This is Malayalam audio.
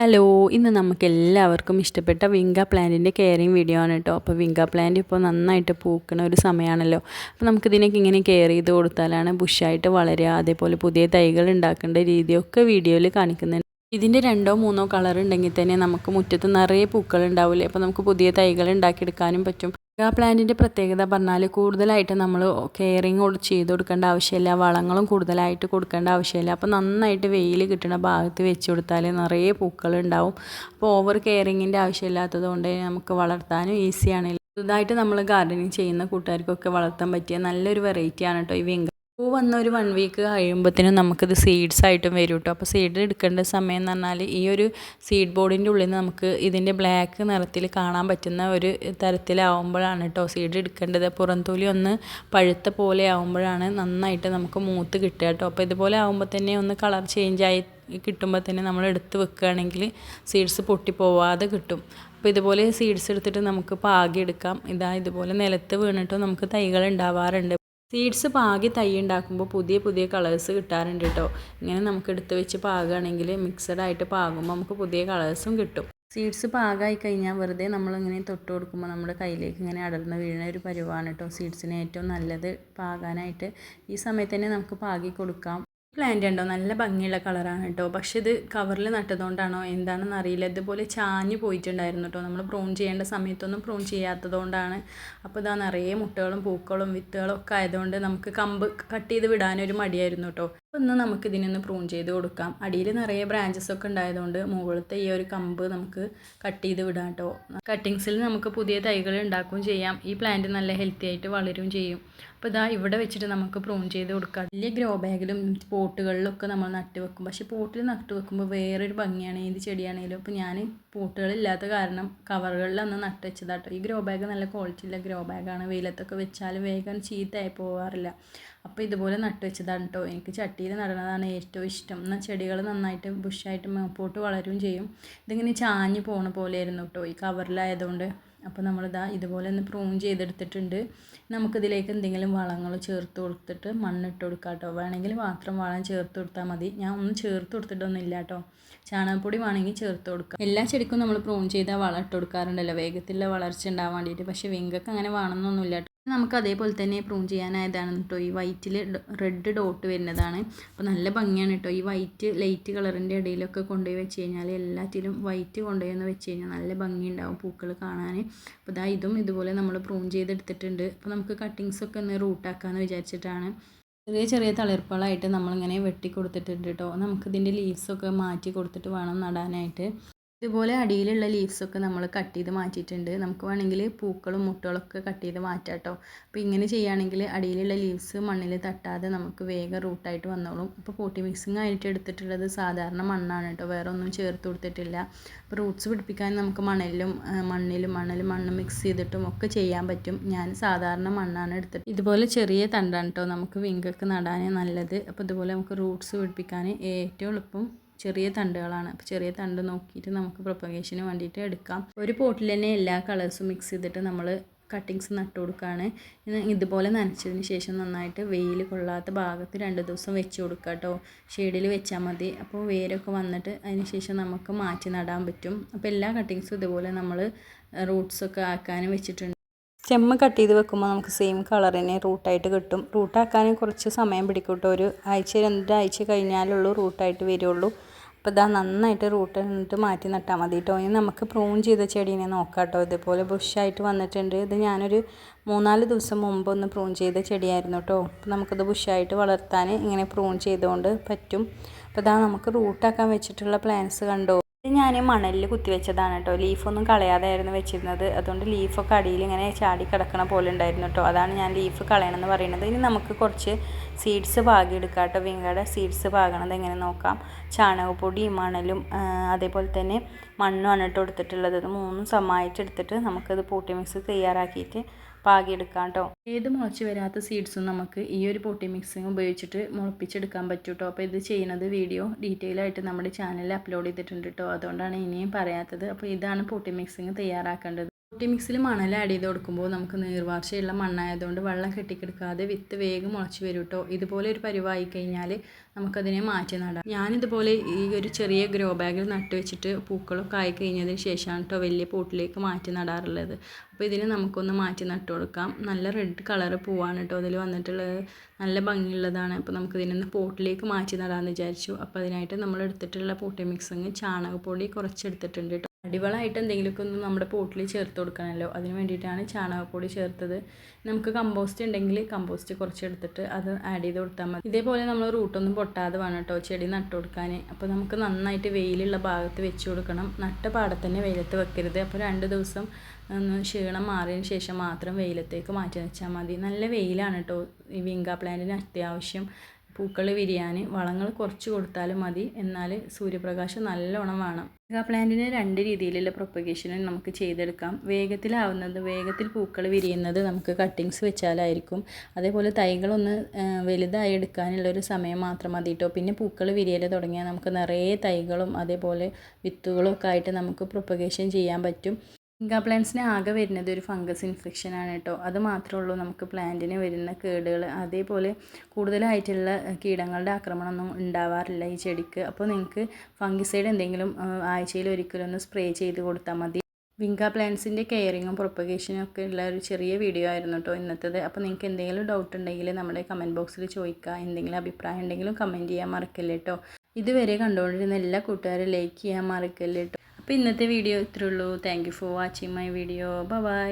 ഹലോ ഇന്ന് നമുക്ക് എല്ലാവർക്കും ഇഷ്ടപ്പെട്ട വിങ്ക പ്ലാന്റിന്റെ കെയറിങ് വീഡിയോ ആണ് കേട്ടോ അപ്പോൾ വിങ്ക പ്ലാന്റ് ഇപ്പോൾ നന്നായിട്ട് പൂക്കണ ഒരു സമയമാണല്ലോ അപ്പോൾ നമുക്കിതിനൊക്കെ ഇങ്ങനെ കെയർ ചെയ്ത് കൊടുത്താലാണ് ബുഷായിട്ട് വളരുക അതേപോലെ പുതിയ തൈകൾ ഉണ്ടാക്കേണ്ട രീതിയൊക്കെ വീഡിയോയിൽ കാണിക്കുന്നുണ്ട്. ഇതിന്റെ രണ്ടോ മൂന്നോ കളർ ഉണ്ടെങ്കിൽ തന്നെ നമുക്ക് മുറ്റത്ത് നിറയെ പൂക്കൾ ഉണ്ടാവില്ലേ അപ്പോൾ നമുക്ക് പുതിയ തൈകൾ ഉണ്ടാക്കിയെടുക്കാനും പറ്റും. ആ പ്ലാന്റിന്റെ പ്രത്യേകത പറഞ്ഞാൽ കൂടുതലായിട്ട് നമ്മൾ കെയറിങ് ചെയ്ത് കൊടുക്കേണ്ട ആവശ്യമില്ല വളങ്ങളും കൂടുതലായിട്ട് കൊടുക്കേണ്ട ആവശ്യമില്ല. അപ്പോൾ നന്നായിട്ട് വെയിൽ കിട്ടുന്ന ഭാഗത്ത് വെച്ച് കൊടുത്താൽ നിറയെ പൂക്കൾ ഉണ്ടാവും. അപ്പോൾ ഓവർ കെയറിങ്ങിന്റെ ആവശ്യമില്ലാത്തത് കൊണ്ട് നമുക്ക് വളർത്താനും ഈസിയാണ് പുതുതായിട്ട് നമ്മൾ ഗാർഡനിങ് ചെയ്യുന്ന കൂട്ടുകാർക്കൊക്കെ വളർത്താൻ പറ്റിയ നല്ലൊരു വെറൈറ്റിയാണ് കേട്ടോ ഈ വിങ്ക പൂ വന്ന ഒരു വൺ വീക്ക് കഴിയുമ്പോഴത്തേനും നമുക്കിത് സീഡ്സ് ആയിട്ടും വരും കേട്ടോ അപ്പോൾ സീഡ് എടുക്കേണ്ട സമയം എന്ന് പറഞ്ഞാൽ ഈ ഒരു സീഡ് ബോർഡിന്റെ ഉള്ളിൽ നിന്ന് നമുക്ക് ഇതിന്റെ ബ്ലാക്ക് നിറത്തിൽ കാണാൻ പറ്റുന്ന ഒരു തരത്തിലാവുമ്പോഴാണ് കേട്ടോ സീഡ് എടുക്കേണ്ടത്. പുറംതൊലി ഒന്ന് പഴുത്ത പോലെ ആവുമ്പോഴാണ് നന്നായിട്ട് നമുക്ക് മൂത്ത് കിട്ടുക കേട്ടോ അപ്പോൾ ഇതുപോലെ ആവുമ്പോൾ തന്നെ ഒന്ന് കളർ ചേഞ്ച് ആയി കിട്ടുമ്പോൾ തന്നെ നമ്മൾ എടുത്ത് വെക്കുകയാണെങ്കിൽ സീഡ്സ് പൊട്ടിപ്പോവാതെ കിട്ടും. അപ്പോൾ ഇതുപോലെ സീഡ്സ് എടുത്തിട്ട് നമുക്ക് പാകിയെടുക്കാം ഇതാ ഇതുപോലെ നിലത്ത് വീണിട്ട് നമുക്ക് തൈകൾ ഉണ്ടാവാറുണ്ട്. സീഡ്സ് പാകി തൈ ഉണ്ടാക്കുമ്പോൾ പുതിയ പുതിയ കളേഴ്സ് കിട്ടാറുണ്ട് കേട്ടോ ഇങ്ങനെ നമുക്ക് എടുത്ത് വെച്ച് പാകുകയാണെങ്കിൽ മിക്സഡ് ആയിട്ട് പാകുമ്പോൾ നമുക്ക് പുതിയ കളേഴ്സും കിട്ടും. സീഡ്സ് പാകമായി കഴിഞ്ഞാൽ വെറുതെ നമ്മളിങ്ങനെ തൊട്ട് കൊടുക്കുമ്പോൾ നമ്മുടെ കയ്യിലേക്ക് ഇങ്ങനെ അടർന്ന് വീഴുന്ന ഒരു പരിവാണ് കേട്ടോ സീഡ്സിന് ഏറ്റവും നല്ലത് പാകാനായിട്ട് ഈ സമയത്ത് തന്നെ നമുക്ക് പാകി കൊടുക്കാം. പ്ലാന്റ് ഉണ്ടോ? നല്ല ഭംഗിയുള്ള കളറാണ് കേട്ടോ പക്ഷെ ഇത് കവറിൽ നട്ടതുകൊണ്ടാണോ? എന്താണെന്ന് അറിയില്ല. ഇതുപോലെ ചാഞ്ഞ് പോയിട്ടുണ്ടായിരുന്നു കേട്ടോ നമ്മൾ പ്രൂൺ ചെയ്യേണ്ട സമയത്തൊന്നും പ്രൂൺ ചെയ്യാത്തതുകൊണ്ടാണ്. അപ്പോൾ ഇതാ നിറയെ മുട്ടകളും പൂക്കളും വിത്തുകളും ഒക്കെ ആയതുകൊണ്ട് നമുക്ക് കമ്പ് കട്ട് ചെയ്ത് വിടാനൊരു മടിയായിരുന്നു കേട്ടോ അപ്പോൾ ഇന്ന് നമുക്ക് ഇതിനൊന്ന് പ്രൂൺ ചെയ്ത് കൊടുക്കാം. അടിയിൽ നിറയെ ബ്രാഞ്ചസ് ഒക്കെ ഉണ്ടായതുകൊണ്ട് മുകളിലത്തെ ഈ ഒരു കമ്പ് നമുക്ക് കട്ട് ചെയ്ത് വിടാം കേട്ടോ കട്ടിങ്സിൽ നമുക്ക് പുതിയ തൈകൾ ഉണ്ടാക്കുകയും ചെയ്യാം. ഈ പ്ലാന്റ് നല്ല ഹെൽത്തി ആയിട്ട് വളരുകയും ചെയ്യും. അപ്പോൾ ഇതാ ഇവിടെ വെച്ചിട്ട് നമുക്ക് പ്രൂൺ ചെയ്ത് കൊടുക്കാം. വലിയ ഗ്രോ ബാഗിലും പോട്ടുകളിലൊക്കെ നമ്മൾ നട്ട് വെക്കും. പക്ഷേ പോട്ടിൽ നട്ട് വെക്കുമ്പോൾ വേറൊരു ഭംഗിയാണ്. ഏത് ചെടിയാണെങ്കിലും അപ്പോൾ ഞാൻ പോട്ടുകളില്ലാത്ത കാരണം കവറുകളിൽ അന്ന് നട്ട് വെച്ചതാട്ടോ. ഈ ഗ്രോ ബാഗ് നല്ല ക്വാളിറ്റിയുള്ള ഗ്രോ ബാഗാണ് വെയിലത്തൊക്കെ വെച്ചാൽ വേഗം ചീത്തയായി പോകാറില്ല അപ്പോൾ ഇതുപോലെ നട്ട് വെച്ചതാണ് കേട്ടോ എനിക്ക് ചട്ടിയിൽ നടണതാണ് ഏറ്റവും ഇഷ്ടം. എന്നാൽ ചെടികൾ നന്നായിട്ട് ബുഷായിട്ട് മേപ്പോട്ട് വളരുകയും ചെയ്യും. ഇതിങ്ങനെ ചാഞ്ഞ് പോണ പോലെയായിരുന്നു കേട്ടോ ഈ കവറിലായതുകൊണ്ട് അപ്പോൾ നമ്മളിതാ ഇതുപോലെ ഒന്ന് പ്രൂൺ ചെയ്തെടുത്തിട്ടുണ്ട്. നമുക്കിതിലേക്ക് എന്തെങ്കിലും വളങ്ങൾ ചേർത്ത് കൊടുത്തിട്ട് മണ്ണിട്ട് കൊടുക്കാം കേട്ടോ വേണമെങ്കിൽ മാത്രം വളം ചേർത്ത് കൊടുത്താൽ മതി. ഞാൻ ഒന്നും ചേർത്ത് കൊടുത്തിട്ടൊന്നും ഇല്ല കേട്ടോ. ചാണകപ്പൊടി വേണമെങ്കിൽ ചേർത്ത് കൊടുക്കാം. എല്ലാ ചെടിക്കും നമ്മൾ പ്രൂൺ ചെയ്താൽ വളം ഇട്ട് കൊടുക്കാറുണ്ടല്ലോ. വേഗത്തിലുള്ള വളർച്ച ഉണ്ടാവാൻ വേണ്ടിയിട്ട്. പക്ഷേ വെങ്കൊക്കെ അങ്ങനെ വേണമെന്നൊന്നുമില്ല നമുക്ക് അതേപോലെ തന്നെ പ്രൂൺ ചെയ്യാനായതാണ് കേട്ടോ ഈ വൈറ്റിൽ റെഡ് ഡോട്ട് വരുന്നതാണ്. അപ്പോൾ നല്ല ഭംഗിയാണ് കേട്ടോ ഈ വൈറ്റ് ലൈറ്റ് കളറിന്റെ ഇടയിലൊക്കെ കൊണ്ടുപോയി വെച്ച് കഴിഞ്ഞാൽ എല്ലാറ്റിലും വൈറ്റ് കൊണ്ടുപോയി എന്ന് വെച്ച് കഴിഞ്ഞാൽ നല്ല ഭംഗിയുണ്ടാവും പൂക്കൾ കാണാൻ അപ്പോൾ ഇതാ ഇതും ഇതുപോലെ നമ്മൾ പ്രൂൺ ചെയ്തെടുത്തിട്ടുണ്ട്. അപ്പോൾ നമുക്ക് കട്ടിങ്സൊക്കെ ഒന്ന് റൂട്ടാക്കാമെന്ന് വിചാരിച്ചിട്ടാണ്. ചെറിയ ചെറിയ തളിർപ്പളായിട്ട് നമ്മളിങ്ങനെ വെട്ടി കൊടുത്തിട്ടുണ്ട് കേട്ടോ നമുക്കിതിന്റെ ലീവ്സൊക്കെ മാറ്റി കൊടുത്തിട്ട് വേണം നടാനായിട്ട്. ഇതുപോലെ അടിയിലുള്ള ലീവ്സൊക്കെ നമ്മൾ കട്ട് ചെയ്ത് മാറ്റിയിട്ടുണ്ട്. നമുക്ക് വേണമെങ്കിൽ പൂക്കളും മുട്ടകളൊക്കെ കട്ട് ചെയ്ത് മാറ്റാം കേട്ടോ അപ്പോൾ ഇങ്ങനെ ചെയ്യുകയാണെങ്കിൽ അടിയിലുള്ള ലീവ്സ് മണ്ണിൽ തട്ടാതെ നമുക്ക് വേഗം റൂട്ടായിട്ട് വന്നോളും. അപ്പോൾ പോട്ടി മിക്സിങ് ആയിട്ട് എടുത്തിട്ടുള്ളത് സാധാരണ മണ്ണാണ് കേട്ടോ വേറെ ഒന്നും ചേർത്ത് കൊടുത്തിട്ടില്ല. അപ്പോൾ റൂട്ട്സ് പിടിപ്പിക്കാൻ നമുക്ക് മണലിലും മണ്ണിലും മണലും മണ്ണ് മിക്സ് ചെയ്തിട്ടും ഒക്കെ ചെയ്യാൻ പറ്റും. ഞാൻ സാധാരണ മണ്ണാണ് എടുത്തത് ഇതുപോലെ ചെറിയ തണ്ടാണ് കേട്ടോ നമുക്ക് വിങ്കൊക്കെ നടാൻ നല്ലത്. അപ്പോൾ ഇതുപോലെ നമുക്ക് റൂട്ട്സ് പിടിപ്പിക്കാൻ ഏറ്റവും എളുപ്പം ചെറിയ തണ്ടുകളാണ്. അപ്പോൾ ചെറിയ തണ്ട് നോക്കിയിട്ട് നമുക്ക് പ്രൊപ്പഗേഷന് വേണ്ടിയിട്ട് എടുക്കാം. ഒരു പോട്ടിൽ തന്നെ എല്ലാ കളേഴ്സും മിക്സ് ചെയ്തിട്ട് നമ്മൾ കട്ടിങ്സ് നട്ടു കൊടുക്കുകയാണ് ഇതുപോലെ നനച്ചതിന് ശേഷം നന്നായിട്ട് വെയിൽ കൊള്ളാത്ത ഭാഗത്ത് രണ്ട് ദിവസം വെച്ച് കൊടുക്കുക കേട്ടോ ഷെയ്ഡിൽ വെച്ചാൽ മതി. അപ്പോൾ വേരൊക്കെ വന്നിട്ട് അതിന് ശേഷം നമുക്ക് മാറ്റി നടാൻ പറ്റും. അപ്പോൾ എല്ലാ കട്ടിങ്സും ഇതുപോലെ നമ്മൾ റൂട്ട്സൊക്കെ ആക്കാനും വെച്ചിട്ടുണ്ട്. സ്റ്റെമ്മ് കട്ട് ചെയ്ത് വെക്കുമ്പോൾ നമുക്ക് സെയിം കളർ തന്നെ റൂട്ടായിട്ട് കിട്ടും. റൂട്ടാക്കാൻ കുറച്ച് സമയം പിടിക്കും കേട്ടോ ഒരു ആഴ്ച രണ്ടാഴ്ച കഴിഞ്ഞാലുള്ളൂ റൂട്ടായിട്ട് വരുള്ളൂ. അപ്പോൾ ഇതാ നന്നായിട്ട് റൂട്ട് എന്നിട്ട് മാറ്റി നട്ടാൽ മതി കേട്ടോ ഇനി നമുക്ക് പ്രൂൺ ചെയ്ത ചെടീനെ നോക്കാം കേട്ടോ ഇതുപോലെ ബുഷായിട്ട് വന്നിട്ടുണ്ട്. ഇത് ഞാനൊരു മൂന്നാൽ ദിവസം മുമ്പ് ഒന്ന് പ്രൂൺ ചെയ്ത ചെടിയായിരുന്നു കേട്ടോ അപ്പോൾ നമുക്കിത് ബുഷായിട്ട് വളർത്താൻ ഇങ്ങനെ പ്രൂൺ ചെയ്തുകൊണ്ട് പറ്റും. അപ്പോൾ ഇതാ നമുക്ക് റൂട്ടാക്കാൻ വെച്ചിട്ടുള്ള പ്ലാൻസ് കണ്ടോ? ഇത് ഞാൻ മണലിൽ കുത്തിവെച്ചതാണ് കേട്ടോ. ലീഫൊന്നും കളയാതെയായിരുന്നു വെച്ചിരുന്നത്. അതുകൊണ്ട് ലീഫൊക്കെ അടിയിൽ ഇങ്ങനെ ചാടി കിടക്കണ പോലെ ഉണ്ടായിരുന്നു കേട്ടോ. അതാണ് ഞാൻ ലീഫ് കളയണമെന്ന് പറയുന്നത്. ഇനി നമുക്ക് കുറച്ച് സീഡ്സ് പാകി എടുക്കാം കേട്ടോ. വിങ്ങയുടെ സീഡ്സ് പാകണത് എങ്ങനെ നോക്കാം. ചാണകപ്പൊടിയും മണലും അതേപോലെ തന്നെ മണ്ണുമാണ് കേട്ടോ എടുത്തിട്ടുള്ളത്. ഇത് മൂന്നും സമായിട്ട് എടുത്തിട്ട് നമുക്കത് പൂട്ടി മിക്സ് തയ്യാറാക്കിയിട്ട് പാകിയെടുക്കാം കേട്ടോ ഏത് മുളച്ച് വരാത്ത സീഡ്സും നമുക്ക് ഈ ഒരു പൊട്ടി മിക്സിങ് ഉപയോഗിച്ചിട്ട് മുളപ്പിച്ചെടുക്കാൻ പറ്റും കേട്ടോ അപ്പോൾ ഇത് ചെയ്യുന്നത് വീഡിയോ ഡീറ്റെയിൽ ആയിട്ട് നമ്മുടെ ചാനലിൽ അപ്ലോഡ് ചെയ്തിട്ടുണ്ട് കേട്ടോ അതുകൊണ്ടാണ് ഇനിയും പറയാത്തത്. അപ്പോൾ ഇതാണ് പൊട്ടി മിക്സിങ് തയ്യാറാക്കേണ്ടത്. പൊട്ടി മിക്സിൽ മണൽ ആഡ് ചെയ്ത് കൊടുക്കുമ്പോൾ നമുക്ക് നീർവാർച്ചയുള്ള മണ്ണായതുകൊണ്ട് വെള്ളം കെട്ടിക്കെടുക്കാതെ വിത്ത് വേഗം മുളച്ച് വരും കേട്ടോ ഇതുപോലെ ഒരു പരിവായി കഴിഞ്ഞാൽ നമുക്കതിനെ മാറ്റി നടാം. ഞാനിതുപോലെ ഈ ഒരു ചെറിയ ഗ്രോ ബാഗിൽ നട്ട് വെച്ചിട്ട് പൂക്കളൊക്കെ ആയി കഴിഞ്ഞതിന് ശേഷമാണ് കേട്ടോ വലിയ പോട്ടിലേക്ക് മാറ്റി നടാറുള്ളത്. അപ്പോൾ ഇതിന് നമുക്കൊന്ന് മാറ്റി നട്ട് കൊടുക്കാം. നല്ല റെഡ് കളർ പൂവാണ് കേട്ടോ അതിൽ വന്നിട്ടുള്ളത്. നല്ല ഭംഗിയുള്ളതാണ്. അപ്പോൾ നമുക്കിതിനൊന്ന് പോട്ടിലേക്ക് മാറ്റി നടാമെന്ന് വിചാരിച്ചു. അപ്പോൾ അതിനായിട്ട് നമ്മൾ എടുത്തിട്ടുള്ള പോട്ടി മിക്സിങ് ചാണകപ്പൊടി കുറച്ച് എടുത്തിട്ടുണ്ട് കേട്ടോ അടിവളമായിട്ട് എന്തെങ്കിലുമൊക്കെ ഒന്ന് നമ്മുടെ പോട്ടിൽ ചേർത്ത് കൊടുക്കണമല്ലോ. അതിന് വേണ്ടിയിട്ടാണ് ചാണകപ്പൊടി ചേർത്തത്. നമുക്ക് കമ്പോസ്റ്റ് ഉണ്ടെങ്കിൽ കമ്പോസ്റ്റ് കുറച്ച് എടുത്തിട്ട് അത് ആഡ് ചെയ്ത് കൊടുത്താൽ മതി. ഇതേപോലെ നമ്മൾ റൂട്ടൊന്നും പൊട്ടാതെ വേണം കേട്ടോ ചെടി നട്ട് കൊടുക്കാൻ. അപ്പോൾ നമുക്ക് നന്നായിട്ട് വെയിലുള്ള ഭാഗത്ത് വെച്ച് കൊടുക്കണം. നട്ട പാടത്ത് തന്നെ വെയിലത്ത് വെക്കരുത്. അപ്പോൾ രണ്ട് ദിവസം ഒന്ന് ക്ഷീണം മാറിയതിന് ശേഷം മാത്രം വെയിലത്തേക്ക് മാറ്റി വെച്ചാൽ മതി. നല്ല വെയിലാണ് കേട്ടോ ഈ വിങ്ക പ്ലാന്റിന് അത്യാവശ്യം പൂക്കൾ വിരിയാൻ വളങ്ങൾ കുറച്ച് കൊടുത്താലും മതി. എന്നാൽ സൂര്യപ്രകാശം നല്ലോണം വേണം. മെഗാ പ്ലാന്റിന് രണ്ട് രീതിയിലുള്ള പ്രൊപ്പഗേഷനും നമുക്ക് ചെയ്തെടുക്കാം. വേഗത്തിലാവുന്നത് വേഗത്തിൽ പൂക്കൾ വിരിയുന്നത് നമുക്ക് കട്ടിങ്സ് വെച്ചാലായിരിക്കും. അതേപോലെ തൈകളൊന്ന് വലുതായി എടുക്കാനുള്ള ഒരു സമയം മാത്രം മതി കേട്ടോ പിന്നെ പൂക്കൾ വിരിയൽ തുടങ്ങിയാൽ നമുക്ക് നിറയെ തൈകളും അതേപോലെ വിത്തുകളും ഒക്കെ ആയിട്ട് നമുക്ക് പ്രൊപ്പഗേഷൻ ചെയ്യാൻ പറ്റും. ഇങ്ക പ്ലാന്റ്സിന് ആകെ വരുന്നത് ഒരു ഫംഗസ് ഇൻഫെക്ഷൻ ആണ് കേട്ടോ. അത് മാത്രമേ ഉള്ളൂ നമുക്ക് പ്ലാന്റിന് വരുന്ന കേടുകൾ അതേപോലെ കൂടുതലായിട്ടുള്ള കീടങ്ങളുടെ ആക്രമണമൊന്നും ഉണ്ടാവാറില്ല ഈ ചെടിക്ക്. അപ്പോൾ നിങ്ങൾക്ക് ഫംഗിസൈഡ് എന്തെങ്കിലും ആഴ്ചയിൽ ഒരിക്കലൊന്ന് സ്പ്രേ ചെയ്ത് കൊടുത്താൽ മതി. വിങ്ക പ്ലാന്റ്സിന്റെ കെയറിങ്ങും പ്രൊപ്പഗേഷനും ഒക്കെ ഉള്ള ഒരു ചെറിയ വീഡിയോ ആയിരുന്നു കേട്ടോ ഇന്നത്തേത്. അപ്പോൾ നിങ്ങൾക്ക് എന്തെങ്കിലും ഡൗട്ട് ഉണ്ടെങ്കിൽ നമ്മുടെ കമന്റ് ബോക്സിൽ ചോദിക്കുക. എന്തെങ്കിലും അഭിപ്രായം ഉണ്ടെങ്കിലും കമന്റ് ചെയ്യാൻ മറക്കല്ലേ കേട്ടോ. ഇതുവരെ കണ്ടുകൊണ്ടിരുന്ന എല്ലാ കൂട്ടുകാരും ലൈക്ക് ചെയ്യാൻ മറക്കല്ലേ കേട്ടോ. അപ്പോൾ ഇന്നത്തെ വീഡിയോ ഇത്രേ ഉള്ളൂ. Thank you for watching my video bye